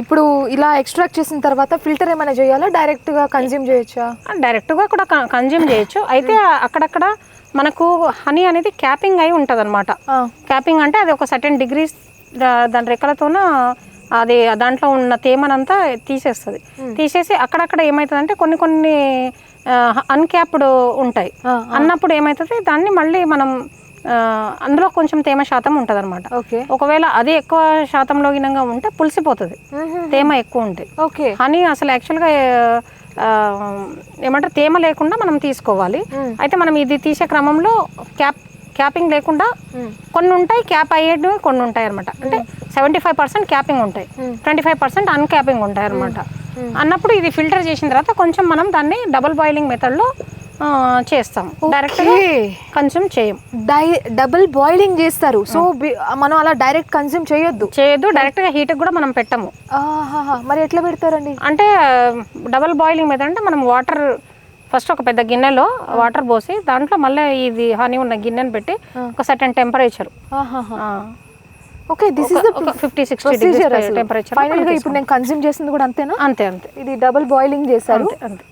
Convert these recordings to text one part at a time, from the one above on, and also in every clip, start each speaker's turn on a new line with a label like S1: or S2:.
S1: ఇప్పుడు ఇలా ఎక్స్ట్రాక్ట్ చేసిన తర్వాత ఫిల్టర్ ఏమైనా చేయాలా? డైరెక్ట్గా కన్జ్యూమ్ చేయొచ్చా?
S2: డైరెక్ట్గా కూడా కన్జ్యూమ్ చేయొచ్చు. అయితే అక్కడక్కడ మనకు హనీ అనేది క్యాపింగ్ అయి ఉంటుంది అనమాట క్యాపింగ్ అంటే అది ఒక సర్టెన్ డిగ్రీస్ దాని రెక్కలతోన అది దాంట్లో ఉన్న తేమనంతా తీసేస్తుంది. తీసేసి అక్కడక్కడ ఏమవుతుందంటే కొన్ని కొన్ని అన్క్యాప్డ్ ఉంటాయి. అన్నప్పుడు ఏమవుతుంది దాన్ని మళ్ళీ మనం అందులో కొంచెం తేమ శాతం ఉంటుంది అనమాట
S1: ఓకే.
S2: ఒకవేళ అది ఎక్కువ శాతంలో గినంగా ఉంటే పులిసిపోతుంది. తేమ ఎక్కువ ఉంటే.
S1: ఓకే.
S2: హనీ అసలు యాక్చువల్గా ఏమంటారు తేమ లేకుండా మనం తీసుకోవాలి. అయితే మనం ఇది తీసే క్రమంలో క్యాప్ క్యాపింగ్ లేకుండా. కొన్ని ఉంటాయి క్యాప్ అయ్యేటివి కొన్ని ఉంటాయి అనమాట అంటే సెవెంటీ ఫైవ్ పర్సెంట్ క్యాపింగ్ ఉంటాయి. ట్వంటీ ఫైవ్ పర్సెంట్ అన్క్యాపింగ్ ఉంటాయి అనమాట అన్నప్పుడు ఇది ఫిల్టర్ చేసిన తర్వాత కొంచెం మనం దాన్ని డబుల్ బాయిలింగ్ మెథడ్లో చేస్తాం. డైరెక్ట్గా కన్స్యూమ్ చేయం.
S1: డై డబుల్ బాయిలింగ్ చేస్తారు. సో మనం అలా డైరెక్ట్ కన్జ్యూమ్ చేయొద్దు.
S2: చేయొద్దు డైరెక్ట్గా హీట్కి కూడా మనం పెట్టము.
S1: మరి ఎట్లా పెడతారండి?
S2: అంటే డబల్ బాయిలింగ్ మీద అంటే మనం వాటర్ ఫస్ట్ ఒక పెద్ద గిన్నెలో వాటర్ పోసి దాంట్లో మళ్ళీ ఇది హనీ ఉన్న గిన్నెని పెట్టి ఒక certain temperature.
S1: Okay this is the
S2: fifty sixty
S1: procedure
S2: temperature
S1: ఫైనల్గా ఇప్పుడు నేను కన్జ్యూమ్ చేసింది కూడా అంతేనా?
S2: అంతే అంతే.
S1: ఇది డబుల్ బాయిలింగ్ చేశారు.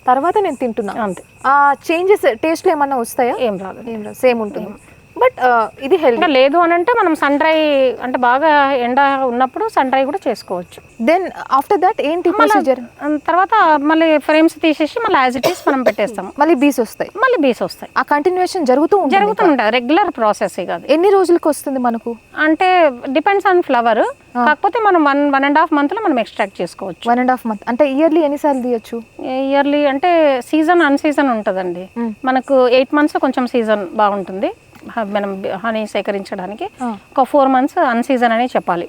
S1: తర్వాత నేను తింటున్నా.
S2: అంతే.
S1: ఆ చేంజెస్ టేస్ట్లో ఏమన్నా వస్తాయా?
S2: ఏం రాదు.
S1: ఏం రాదు. సేమ్ ఉంటుంది. బట్ ఇది హెల్తీ
S2: లేదు అని అంటే మనం సన్ డ్రై అంటే బాగా ఎండ ఉన్నప్పుడు సన్ డ్రై కూడా చేసుకోవచ్చు.
S1: దెన్ ఆఫ్టర్ దట్ ఏంటి ప్రొసీజర్
S2: తర్వాత మళ్ళీ ఫ్రేమ్స్ తీసేసి మళ్ళీ యాజ్ ఇట్ ఈస్ మనం పెట్టేస్తాం.
S1: మళ్ళీ బీస్ వస్తాయి.
S2: మళ్ళీ బీస్ వస్తాయి.
S1: ఆ కంటిన్యూషన్ జరుగుతూ
S2: జరుగుతూ ఉంటుంది. రెగ్యులర్ ప్రాసెస్ ఇక అది
S1: ఎన్ని రోజులకి వస్తుంది మనకు?
S2: అంటే డిపెండ్స్ ఆన్ ఫ్లవర్ కాకపోతే మనం వన్ వన్ అండ్ హాఫ్ మంత్లో మనం ఎక్స్ట్రాక్ట్ చేసుకోవచ్చు.
S1: వన్ అండ్ హాఫ్ మంత్ అంటే ఇయర్లీ ఎన్నిసార్లు తీయొచ్చు?
S2: ఇయర్లీ అంటే సీజన్ అన్ సీజన్ ఉంటుందండి మనకు ఎయిట్ మంత్స్ కొంచెం సీజన్ బాగుంటుంది. మనం హనీ సేకరించడానికి ఒక ఫోర్ మంత్స్ అన్ సీజన్ అనే చెప్పాలి.